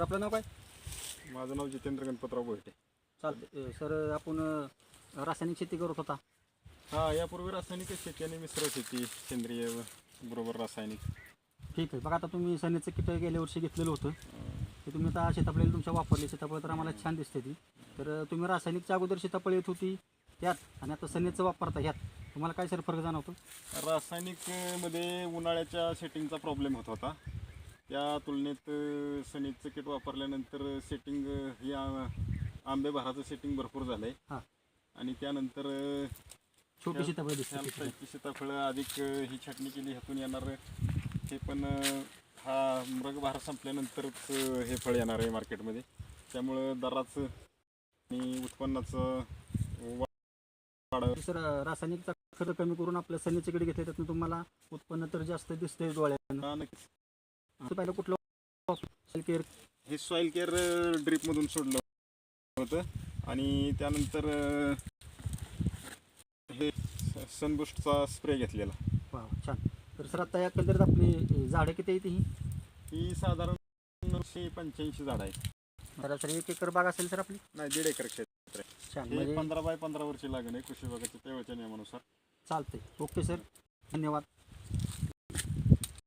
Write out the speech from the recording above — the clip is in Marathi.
सर आपलं नाव काय? माझं नाव जितेंद्र गणपतराव बोलते चालते सर आपण अ, रासायनिक शेती करत होता. हा यापूर्वी रासायनिक शेती आणि मिश्र शेती सेंद्रिय बरोबर रासायनिक. ठीक आहे. बघा आता तुम्ही सनेचं किट गेल्या वर्षी घेतलेलं होतं. ते तुम्ही आता सीताफळ तुमच्या वापरले. सीताफळ तर आम्हाला छान दिसते ती. तर तुम्ही रासायनिकच्या अगोदर सीताफळ येत होती त्यात आणि आता सनेचं वापरता ह्यात. तुम्हाला काय सर फरक जाणवतो? रासायनिकमध्ये उन्हाळ्याच्या सेटिंगचा प्रॉब्लेम होत होता. त्या तुलनेत सनीचं किट वापरल्यानंतर सेटिंग ही आ- आंबे बहाराचं सेटिंग भरपूर झालं आहे हां. आणि त्यानंतर छोटी सीताफळ सीताफळं अधिक ही छाटणी केली ह्यातून येणार हे पण अं, हा मृगभार संपल्यानंतरच अं, हे फळ येणार आहे मार्केटमध्ये. त्यामुळं दराचं आणि उत्पन्नाचं वा- वाढ सर रासायनिकचा खर्च कमी करून आपल्या सनेचे कडे घेतले त्यातून तुम्हाला उत्पन्न तर जास्त दिसतंय डोळ्यांना. नक्कीच. पहिलं कुठलं केअर हे सॉईल केअर ड्रीपमधून सोडलं होतं. आणि त्यानंतर हे सनबुस्टचा स्प्रे घेतलेला. वा छान. तर सर आता या एकंदरीत आपली झाडं किती येते ही? ही साधारण नऊशे पंच्याऐंशी झाड आहे सरासरी एक एकर बाग असेल सर आपली? नाही दीड एकर क्षेत्र आहे. छान हे म्हणजे पंधरा बाय पंधरा वरची लागण आहे कृषी विभागाच्या तेवढ्याच्या नियमानुसार. चालतंय. Okay sir. धन्यवाद.